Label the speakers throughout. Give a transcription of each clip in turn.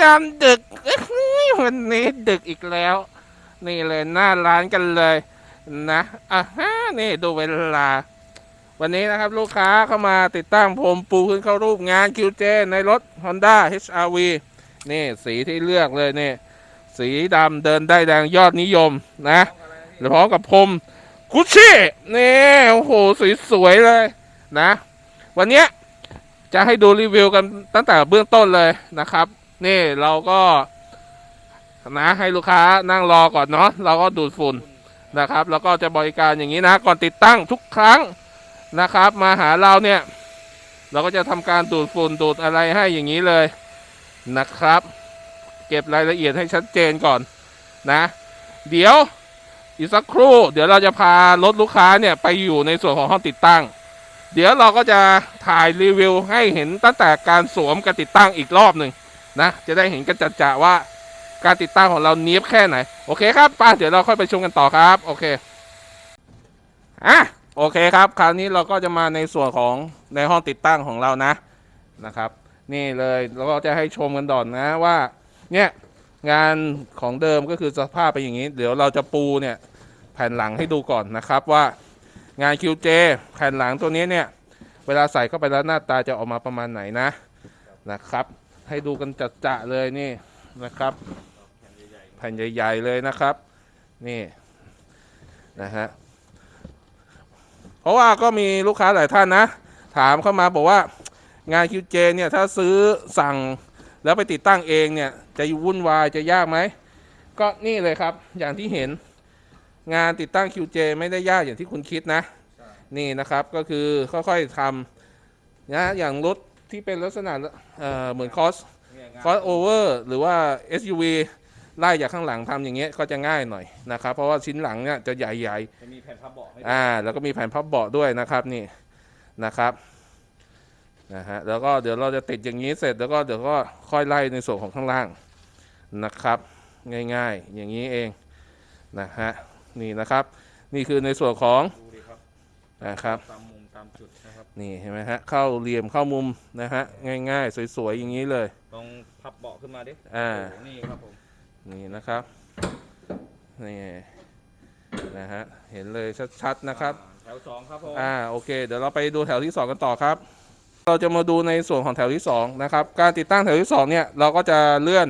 Speaker 1: ยามดึกวันนี้ดึกอีกแล้ว นี่เลยหน้าร้านกันเลยนะอะฮะนี่ดูเวลา วันนี้นะครับลูกค้าเข้ามาติดตั้งพรมปูขึ้นเข้ารูปงาน QJ ในรถ Honda HRV นี่สีที่เลือกเลยนี่ สีดำเดินได้แดงยอดนิยมนะพร้อมกับพรมกุชชี่นี่โอ้โหสวยๆเลยนะ วันเนี้ย จะให้ดูรีวิวกันตั้งแต่เบื้องต้นเลยนะครับ นี่เราก็นะให้ลูกค้านั่งรอก่อนเนาะเราก็ดูดฝุ่นนะครับ แล้วก็จะบริการอย่างนี้นะ ก่อนติดตั้งทุกครั้งนะครับ มาหาเราเนี่ย เราก็จะทำการดูดฝุ่นดูดอะไรให้อย่างนี้เลยนะครับ เก็บรายละเอียดให้ชัดเจนก่อนนะ เดี๋ยวอีกสักครู่ เดี๋ยวเราจะพารถลูกค้าเนี่ยไปอยู่ในส่วนของห้องติดตั้ง เดี๋ยวเราก็จะถ่ายรีวิวให้เห็นตั้งแต่การสวมการติดตั้งอีกรอบหนึ่งนะจะได้เห็นกันจัดจะว่าการติดตั้งของเราเนี้ยบแค่ไหน โอเคครับป้าเดี๋ยวเราค่อยไปชมกันต่อครับ โอเคอะโอเคครับคราวนี้เราก็จะมาในส่วนของในห้องติดตั้งของเรานะนะครับ นี่เลยเราก็จะให้ชมกันก่อนนะว่าเนี่ยงานของเดิมก็คือสภาพเป็นอย่างนี้ เดี๋ยวเราจะปูเนี่ยแผ่นหลังให้ดูก่อนนะครับว่า งาน QJ แผ่นหลังตัวนี้เนี่ย เวลาใส่เข้าไปแล้วหน้าตาจะออกมาประมาณไหนนะนะครับ ให้ดูกันจัดจะเลยนี่นะครับ แผ่นใหญ่ๆเลยนะครับ นี่นะฮะเพราะว่าก็มีลูกค้าหลายท่านนะ ถามเข้ามาบอกว่างาน QJ เนี่ยถ้าซื้อสั่งแล้วไปติดตั้งเองเนี่ย จะวุ่นวายจะยากไหม ก็นี่เลยครับอย่างที่เห็นงานติดตั้ง QJ ไม่ได้ยากอย่างที่คุณคิดนะ นี่นะครับก็คือค่อยๆทำนะอย่างรถที่เป็นลักษณะเอ่อเหมือนคอสคอสโอเวอร์หรือว่า SUV ไล่จากข้างหลังทำอย่างเงี้ยก็จะง่ายหน่อยนะครับ เพราะว่าชิ้นหลังเนี่ยจะใหญ่
Speaker 2: จะมีแผ่นพับเบาะให้
Speaker 1: ๆอ่าแล้วก็มีแผ่นพับเบาะด้วยนะครับนี่นะครับนะฮะแล้วก็เดี๋ยวเราจะติดอย่างนี้เสร็จแล้วก็เดี๋ยวก็ค่อยไล่ในส่วนของข้างล่างนะครับ ง่ายๆ อย่างนี้เองนะฮะนี่นะครับ นี่คือในส่วนของ
Speaker 2: ดูดิครับ
Speaker 1: นะครับ
Speaker 2: ตามมุมตามจุดนะครับ
Speaker 1: นี่เห็นไหมฮะเข้าเหลี่ยมเข้ามุมนะฮะง่ายๆ สวยๆอย่างนี้เลย
Speaker 2: ลองพับเบาะขึ้นมาดิ
Speaker 1: อ่า
Speaker 2: โโหนี่ครับผม
Speaker 1: นี่นะครับนี่นะฮะเห็นเลยชัดๆนะครับ
Speaker 2: อ่าแถวสองครับผม
Speaker 1: อ่าโอเคเดี๋ยวเราไปดูแถวที่2กันต่อครับ เราจะมาดูในส่วนของแถวที่2นะครับการติดตั้งแถวที่2เนี่ยเราก็จะเลื่อน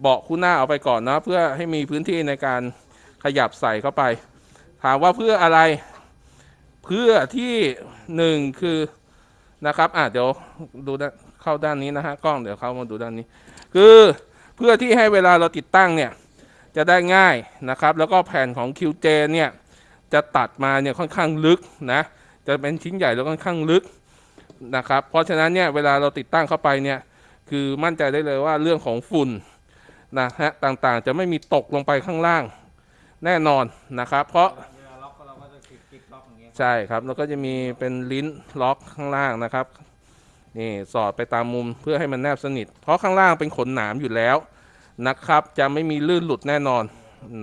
Speaker 1: เบาะคู่หน้าเอาไปก่อนนะเพื่อให้มีพื้นที่ในการขยับใส่เข้าไป ถามว่าเพื่ออะไร เพื่อที่หนึ่งคือนะครับอะเดี๋ยวดูด้านเข้าด้านนี้นะฮะกล้องเดี๋ยวเข้ามาดูด้านนี้ คือเพื่อที่ให้เวลาเราติดตั้งเนี่ยจะได้ง่ายนะครับ แล้วก็แผ่นของ QJ เนี่ยจะตัดมาเนี่ยค่อนข้างลึกนะจะเป็นชิ้นใหญ่แล้วค่อนข้างลึกนะครับเพราะฉะนั้นเนี่ยเวลาเราติดตั้งเข้าไปเนี่ยคือมั่นใจได้เลยว่าเรื่องของฝุ่นนะฮะต่างๆ จะไม่มีตกลงไปข้างล่างแน่นอนนะครับ เพราะ
Speaker 2: อกอย่างเงี้ย
Speaker 1: ใช่ครับแล้วก็จะมีเป็นลิ้นล็อกข้างล่างนะครับนี่สอดไปตามมุมเพื่อให้มันแนบสนิท เพราะข้างล่างเป็นขนหนามอยู่แล้วนะครับ จะไม่มีลื่นหลุดแน่นอน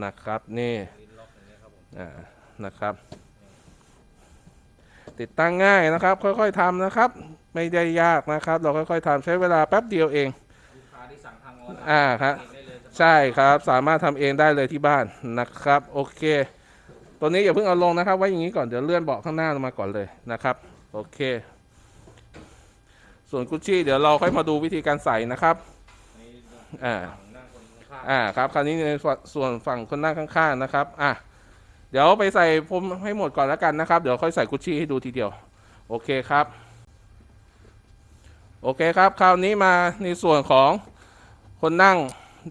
Speaker 1: นะครับนี่
Speaker 2: ลิ้นล็อกอย่างเงี้ยครับผม
Speaker 1: อ่านะครับ ติดตั้งง่ายนะครับ ค่อยๆทำนะครับ ไม่ได้ยากนะครับ เราค่อยๆทำใช้เวลาแป๊บเดียวเอง
Speaker 2: ลูกค้าที่สั่งทางออนไลน์
Speaker 1: อ่าครับ
Speaker 2: เองได้เลยสบาย
Speaker 1: ใช่ครับสามารถทำเองได้เลยที่บ้านนะครับ โอเค ตัวนี้อย่าเพิ่งเอาลงนะครับ ไว้อย่างนี้ก่อน เดี๋ยวเลื่อนเบาะข้างหน้าลงมาก่อนเลยนะครับ โอเค ส่วนกุชชี่เดี๋ยวเราค่อยมาดูวิธีการใส่นะครับ อ่า อ่าครับ คราวนี้ในส่วนฝั่งคนนั่งข้างๆนะครับ อะ เดี๋ยวไปใส่พรมให้หมดก่อนแล้วกันนะครับ เดี๋ยวค่อยใส่กุชชี่ให้ดูทีเดียว โอเคครับ โอเคครับ คราวนี้มาในส่วนของคนนั่ง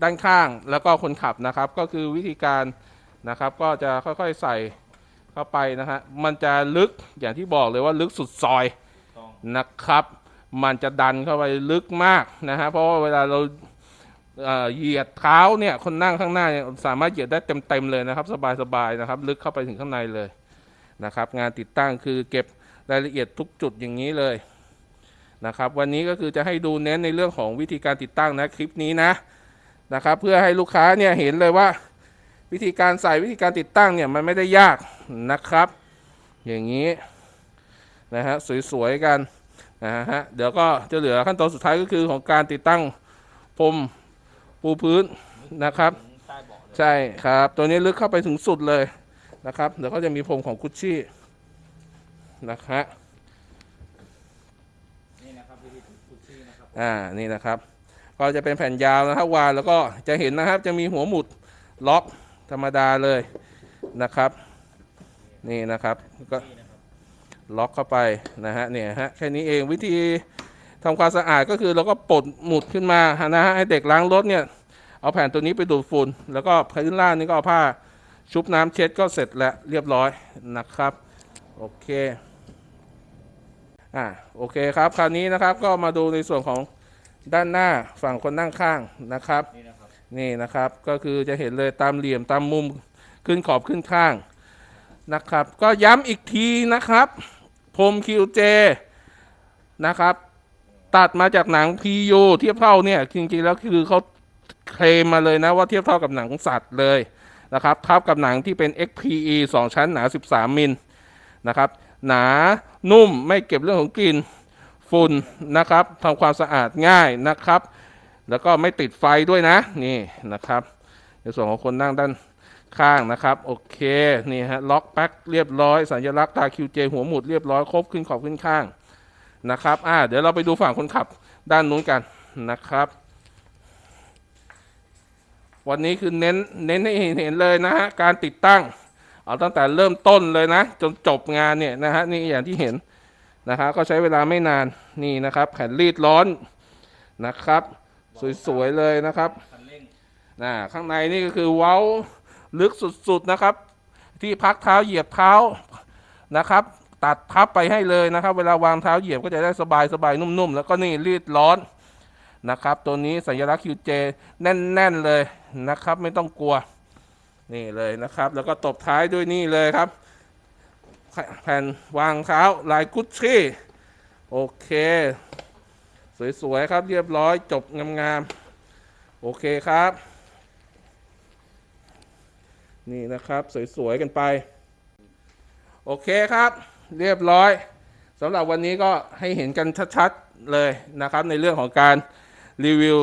Speaker 1: ด้านข้างแล้วก็คนขับนะครับ ก็คือวิธีการ นะครับ ก็จะค่อยๆใส่เข้าไปนะฮะมันจะลึกอย่างที่บอกเลยว่าลึกสุดซอย
Speaker 2: ต้อง
Speaker 1: นะครับ มันจะดันเข้าไปลึกมากนะฮะเพราะว่าเวลาเราเอ่อเหยียดเท้าเนี่ยคนนั่งข้างหน้าเนี่ยสามารถเหยียดได้เต็มๆเลยนะครับ สบายๆนะครับ ลึกเข้าไปถึงข้างในเลยนะครับ งานติดตั้งคือเก็บรายละเอียดทุกจุดอย่างนี้เลยนะครับ วันนี้ก็คือจะให้ดูเน้นในเรื่องของวิธีการติดตั้งนะคลิปนี้นะนะครับ เพื่อให้ลูกค้าเนี่ยเห็นเลยว่า วิธีการใส่วิธีการติดตั้งเนี่ยมันไม่ได้ยากนะครับ อย่างนี้นะฮะสวยๆกันนะฮะเดี๋ยวก็จะเหลือขั้นตอนสุดท้ายก็คือของการติดตั้งพรมปูพื้นนะครับ
Speaker 2: ถึงใต้เบาะเลย
Speaker 1: ใช่ครับ ตัวนี้ลึกเข้าไปถึงสุดเลยนะครับ เดี๋ยวก็จะมีพรมของกุชชี่นะฮะ
Speaker 2: นี่นะครับวิธีกุชชี่นะครับ
Speaker 1: อ่านี่นะครับ ก็จะเป็นแผ่นยาวนะครับวางแล้วก็จะเห็นนะครับจะมีหัวหมุดล็อก ธรรมดาเลยนะครับ นี่นะครับก็ล็อกเข้าไปนะฮะเนี่ยฮะแค่นี้เองวิธีทำความสะอาดก็คือเราก็ปลดหมุดขึ้นมานะฮะให้เด็กล้างรถเนี่ยเอาแผ่นตัวนี้ไปดูดฝุ่นแล้วก็พื้นล่างนี่ก็เอาผ้าชุบน้ำเช็ดก็เสร็จแล้วเรียบร้อยนะครับโอเคอ่าโอเคครับคราวนี้นะครับก็มาดูในส่วนของด้านหน้าฝั่งคนนั่งข้างนะครับ
Speaker 2: นี่นะครับ
Speaker 1: ก็คือจะเห็นเลยตามเหลี่ยมตามมุมขึ้นขอบขึ้นข้างนะครับ ก็ย้ำอีกทีนะครับพรม QJ นะครับ ตัดมาจากหนัง PU เทียบเท่าเนี่ย จริงๆแล้วคือเขาเคลมมาเลยนะว่าเทียบเท่ากับหนังสัตว์เลยนะครับทับกับหนังที่เป็น XPE 2 ชั้นหนา 13 มิลนะครับ หนานุ่มไม่เก็บเรื่องของกลิ่นฝุ่นนะครับทำความสะอาดง่ายนะครับ แล้วก็ไม่ติดไฟด้วยนะนี่นะครับ ในส่วนของคนนั่งด้านข้างนะครับ โอเคนี่ฮะล็อกแป๊กเรียบร้อย สัญลักษณ์ตา QJ หัวหมุดเรียบร้อยครบขึ้นขอบขึ้นข้างนะครับอ่าเดี๋ยวเราไปดูฝั่งคนขับด้านนู้นกันนะครับ วันนี้คือเน้นเน้นให้เห็นเลยนะฮะการติดตั้ง เอาตั้งแต่เริ่มต้นเลยนะ จนจบงานเนี่ยนะฮะนี่อย่างที่เห็นนะครับก็ใช้เวลาไม่นานนี่นะครับ แผ่นรีดร้อนนะครับ สวยๆเลยนะครับน่ะข้างในนี่ก็คือเว้าลึกสุดๆนะครับ ที่พักเท้าเหยียบเท้านะครับ ตัดพับไปให้เลยนะครับ เวลาวางเท้าเหยียบก็จะได้สบายสบายๆนุ่มๆ แล้วก็นี่รีดร้อนนะครับ ตัวนี้สัญลักษณ์ QJ แน่นๆเลยนะครับ ไม่ต้องกลัวนี่เลยนะครับ แล้วก็ตบท้ายด้วยนี่เลยครับ แผ่นวางเท้าลายกุชชี่โอเค สวยๆครับเรียบร้อยจบงามๆโอเคครับ นี่นะครับสวยๆกันไป โอเคครับ เรียบร้อยสำหรับวันนี้ก็ให้เห็นกันชัดๆเลยนะครับ ในเรื่องของการรีวิว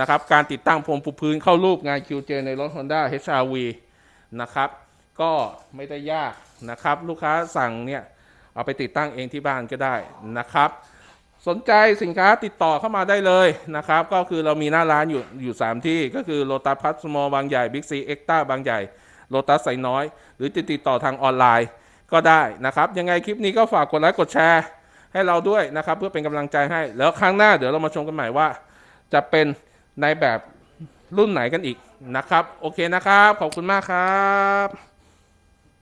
Speaker 1: นะครับ การติดตั้งพรมปูพื้นเข้ารูปงาน QJ ในรถ Honda HR-V นะครับ ก็ไม่ได้ยากนะครับ ลูกค้าสั่งเนี่ย เอาไปติดตั้งเองที่บ้านก็ได้นะครับ สนใจสินค้าติดต่อเข้ามาได้เลยนะครับ ก็คือเรามีหน้าร้านอยู่อยู่ 3 ที่ก็คือโ o ตัสพัสมอบางใหญ่บิ๊กซีเอ็กต้าบางใหญ่โ o ตัสไซน้อย หรือจะติดต่อทางออนไลน์ก็ได้นะครับ ยังไงคลิปนี้ก็ฝากกดไลค์กดแชร์ ให้เราด้วยนะครับ เพื่อเป็นกำลังใจให้แล้วครั้งหน้าเดี๋ยวเรามาชมกันใหม่ว่า จะเป็นในแบบรุ่นไหนกันอีกนะครับ โอเคนะครับ ขอบคุณมากครับ